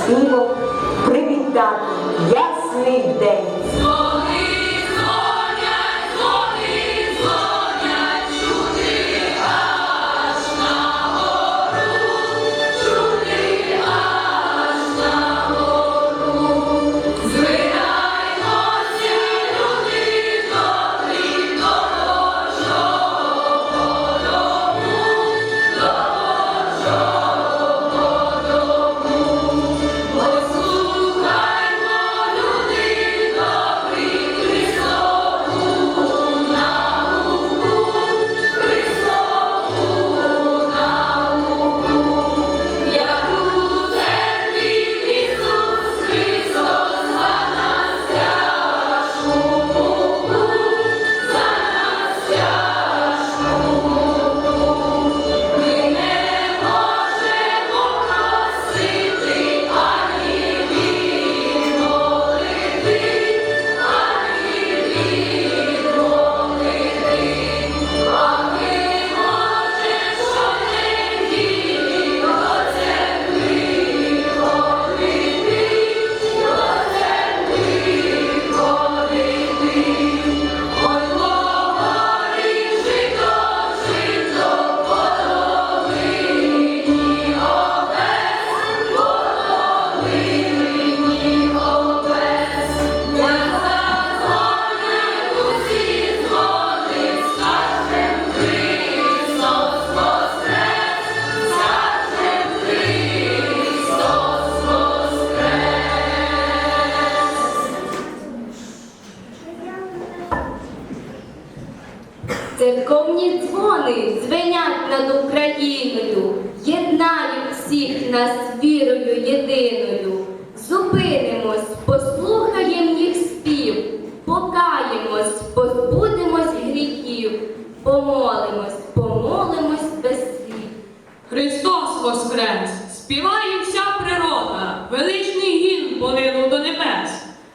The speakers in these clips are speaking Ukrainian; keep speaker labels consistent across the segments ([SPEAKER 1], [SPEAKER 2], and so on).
[SPEAKER 1] своїм
[SPEAKER 2] всіх нас вірою єдиною. Зупинимось, послухаєм їх спів, покаємось, позбудемось гріхів, помолимось, помолимось без слів.
[SPEAKER 3] Христос воскрес! Співає вся природа, величний гімн полинув до небес.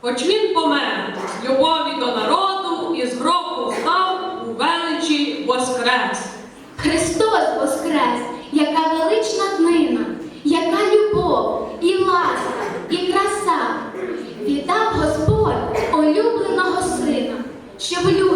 [SPEAKER 3] Хоч він помер, з любові до народу і з гробу встав у величі воскрес.
[SPEAKER 4] Христос воскрес, яка велична днина, яка любов, і ласка, і краса. Віддав Господь улюбленого сина, щоб людям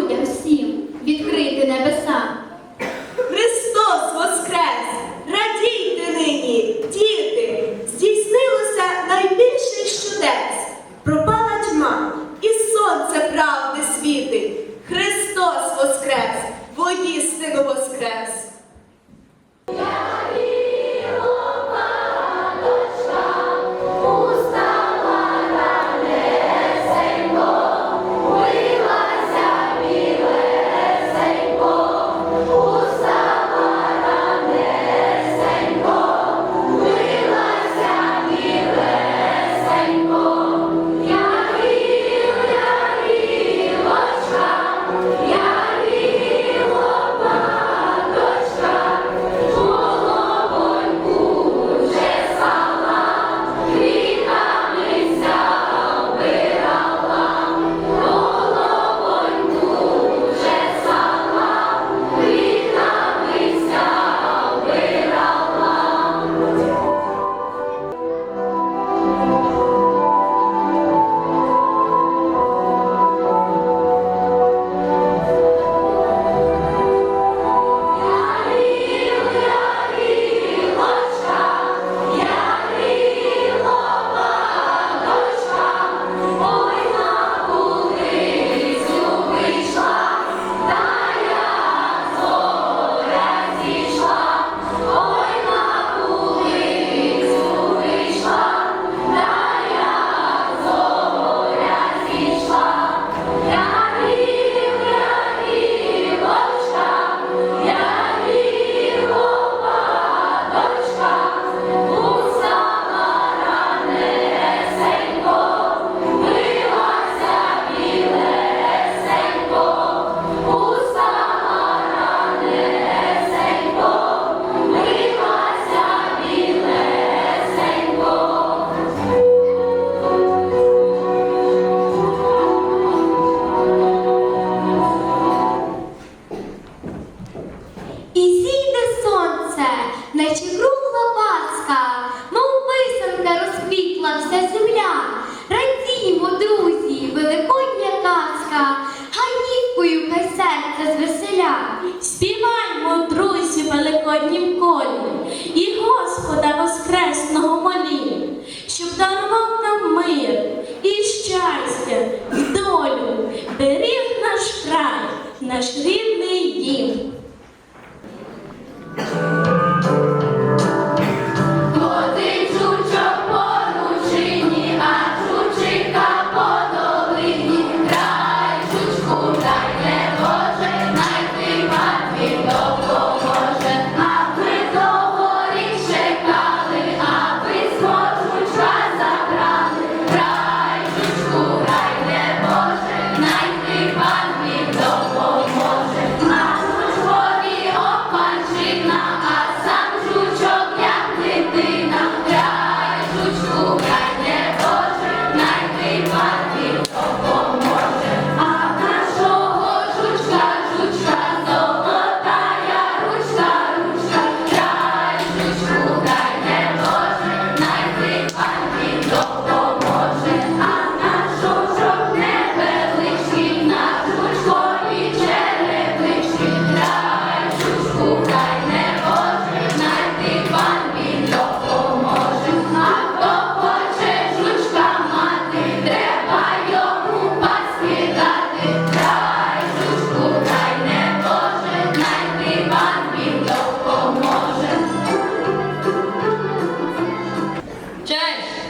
[SPEAKER 4] кругла паска, мов писанка розквітла вся
[SPEAKER 2] земля.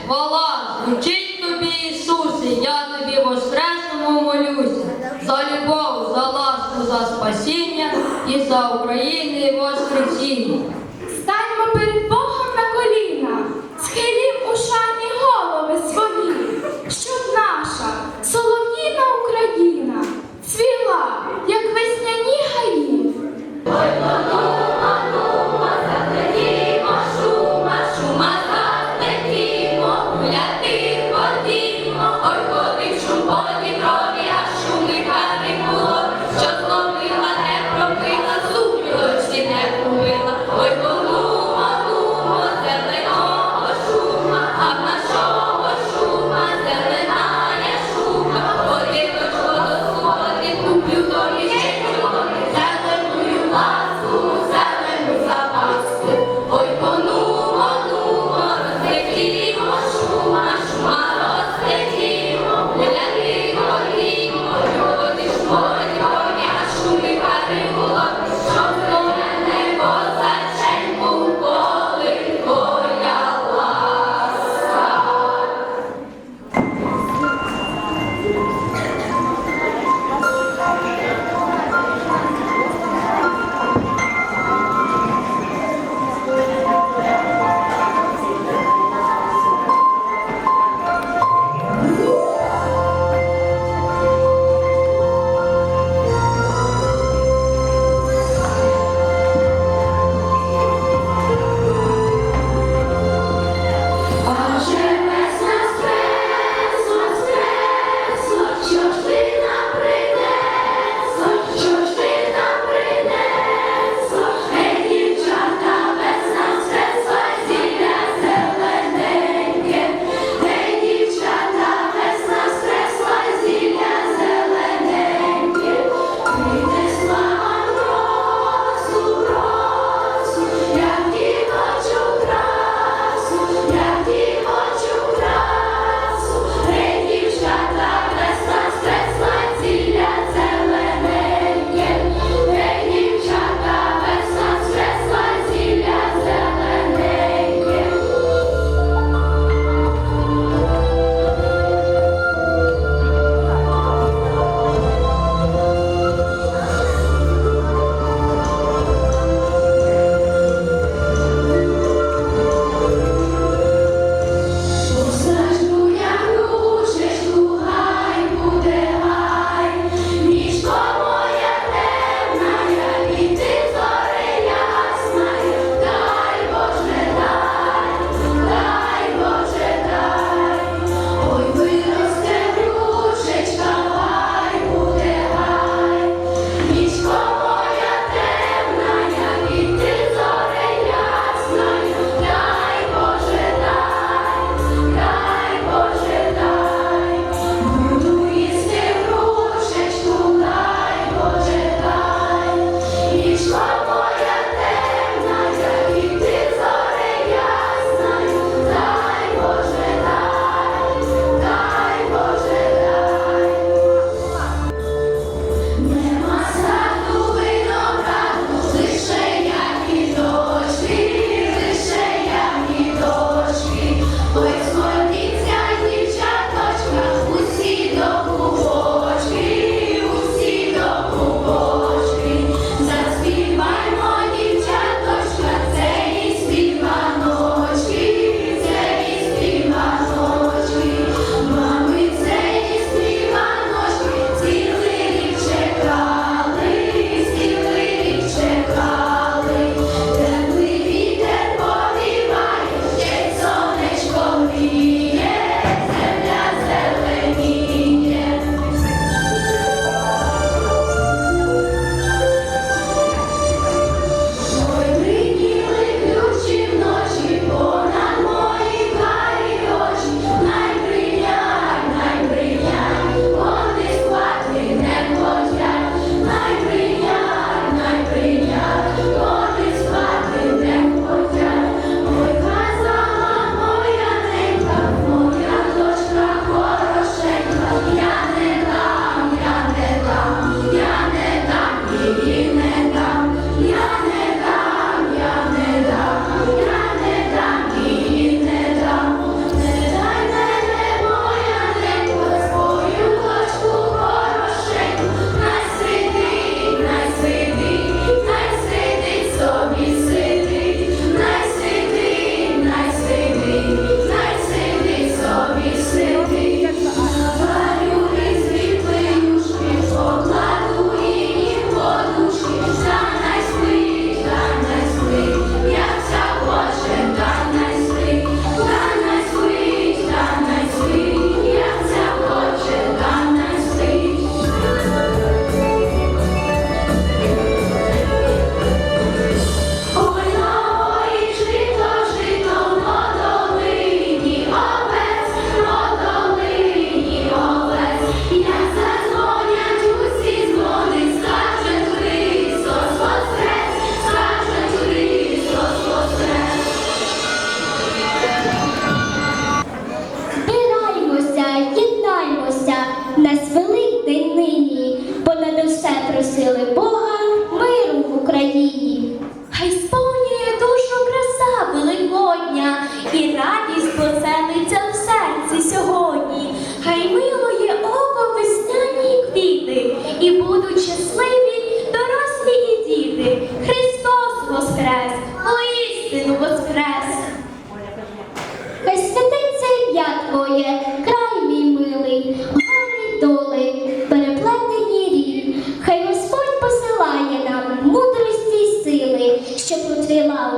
[SPEAKER 2] Хвала, звучить тобі, Ісусе, я тобі воскресному молюся, за любов, за ласку, за спасіння і за України воскресіння.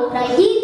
[SPEAKER 2] Україні.